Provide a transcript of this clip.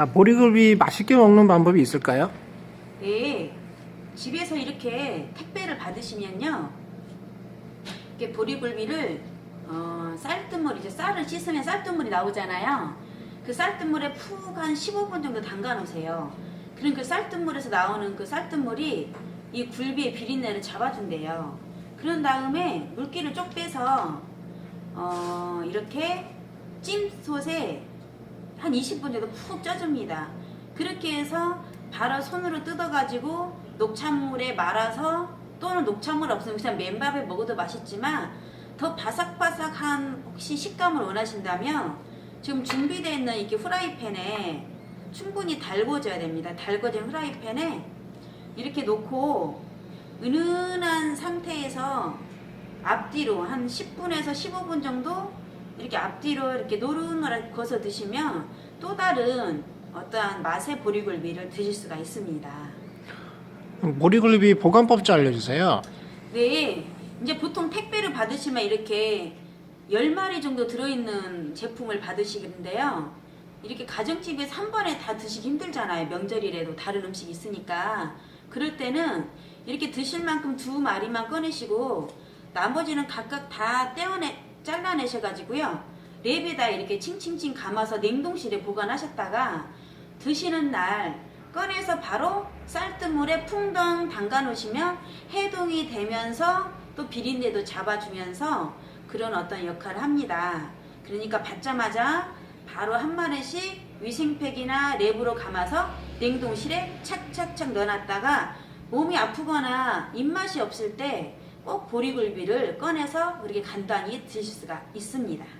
아, 보리굴비 맛있게 먹는 방법이 있을까요? 네, 집에서 이렇게 택배를 받으시면요, 이렇게 보리굴비를 어, 쌀뜨물 이제 쌀을 씻으면 쌀뜨물이 나오잖아요. 그 쌀뜨물에 푹 한 15분 정도 담가 놓으세요. 그럼 그 쌀뜨물에서 나오는 그 쌀뜨물이 이 굴비의 비린내를 잡아준대요. 그런 다음에 물기를 쪽 빼서 어, 이렇게 찜솥에 한 20분 정도 푹 쪄줍니다. 그렇게 해서 바로 손으로 뜯어가지고 녹찬물에 말아서 또는 녹찬물 없으면 그냥 맨밥에 먹어도 맛있지만 더 바삭바삭한 혹시 식감을 원하신다면 지금 준비되어 있는 이렇게 프라이팬에 충분히 달궈줘야 됩니다. 달궈진 프라이팬에 이렇게 놓고 은은한 상태에서 앞뒤로 한 10분에서 15분 정도 이렇게 앞뒤로 이렇게 노릇노릇 거서 드시면 또 다른 어떠한 맛의 보리굴비를 드실 수가 있습니다. 보리굴비 보관법 좀 알려주세요. 네, 이제 보통 택배를 받으시면 이렇게 10마리 정도 들어있는 제품을 받으시는데요. 이렇게 가정집에서 한 번에 다 드시기 힘들잖아요. 명절이라도 다른 음식이 있으니까. 그럴 때는 이렇게 드실 만큼 두 마리만 꺼내시고 나머지는 각각 다 떼어내, 잘라내셔가지고요. 랩에다 이렇게 칭칭칭 감아서 냉동실에 보관하셨다가 드시는 날 꺼내서 바로 쌀뜨물에 풍덩 담가 놓으시면 해동이 되면서 또 비린내도 잡아주면서 그런 어떤 역할을 합니다. 그러니까 받자마자 바로 한 마리씩 위생팩이나 랩으로 감아서 냉동실에 착착착 넣어놨다가 몸이 아프거나 입맛이 없을 때 꼭 보리굴비를 꺼내서 그렇게 간단히 드실 수가 있습니다.